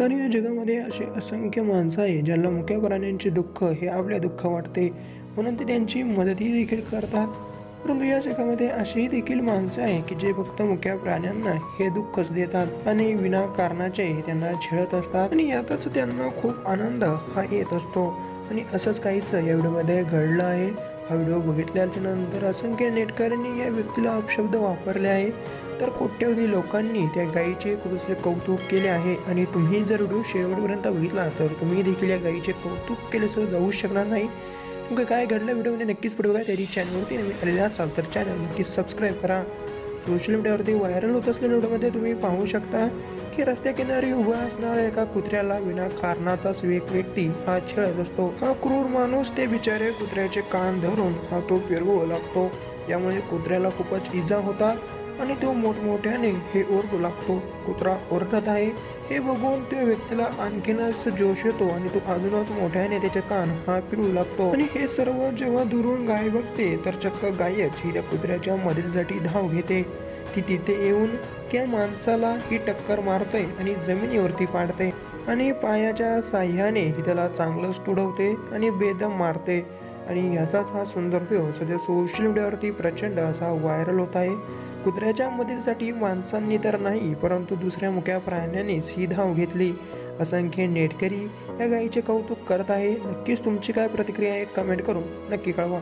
कारण या जगामध्ये असे असंख्य माणसं आहे ज्यांना मुक्या प्राण्यांचे दुःख हे आपल्या दुःख वाटते. म्हणून ते त्यांची मदतही देखील करतात. परंतु या जगामध्ये असेही देखील माणसं आहे की जे फक्त मुक्या प्राण्यांना हे दुःखच देतात आणि विनाकारणाचे त्यांना छेडत असतात. आणि यातच त्यांना खूप आनंद हा येत असतो. आणि असंच काहीच या व्हिडिओमध्ये घडलं आहे. हा व्हिडिओ बघितल्याच्या नंतर असंख्य नेटकऱ्यांनी या व्यक्तीला अपशब्द वापरले आहे. तर कोट्यवधी लोकांनी त्या गायीचे खूपसे कौतुक केले आहे. आणि तुम्ही जर व्हिडिओ शेवटपर्यंत बघितला तर तुम्ही देखील या गायीचे कौतुक केल्याशिवाय जाऊ शकणार नाही. नेमकं काय घडलं? व्हिडिओमध्ये नक्कीच पुढे बघा. तरी चॅनलवरती नवीन आलेला असाल तर चॅनल नक्कीच सबस्क्राईब करा. सोशल मीडियावरती व्हायरल होत असलेल्या व्हिडिओमध्ये तुम्ही पाहू शकता की रस्त्याकिनारी उभा असणाऱ्या एका कुत्र्याला विना कारणाचाच एक व्यक्ती हा छळत असतो. हा क्रूर माणूस ते बिचारे कुत्र्याचे कान धरून हा तो पिरवू लागतो. यामुळे कुत्र्याला खूपच इजा होतात. आणि तो मोठमोठ्याने हे ओरडू लागतो कुत्रा ओरडत आहे. हे बघून त्या व्यक्तीला आणखीनच जोश येतो आणि तो अजूनच मोठ्याने त्याचे कान हा पिळू लागतो. आणि हे सर्व जेव्हा दुरून गाय बघते तर चक्क गायच ही त्या कुत्र्याच्या मदतीसाठी धाव घेते. ती तिथे येऊन त्या माणसाला ही टक्कर मारते आणि जमिनीवरती पाडते आणि पायाच्या साह्याने ही त्याला चांगलंच तुडवते आणि बेदम मारते. आणि याचाच हा सुंदर व्हिडिओ सध्या सोशल मीडियावरती प्रचंड असा व्हायरल होत आहे. कुत्र्याच्या मदतीसाठी माणसांनी तर नाही परंतु दुसऱ्या मुक्या प्राण्यानेच ही धाव घेतली. असंख्य नेटकरी या गायीचे कौतुक करत आहे. नक्कीच तुमची काय प्रतिक्रिया आहे कमेंट करून नक्की कळवा.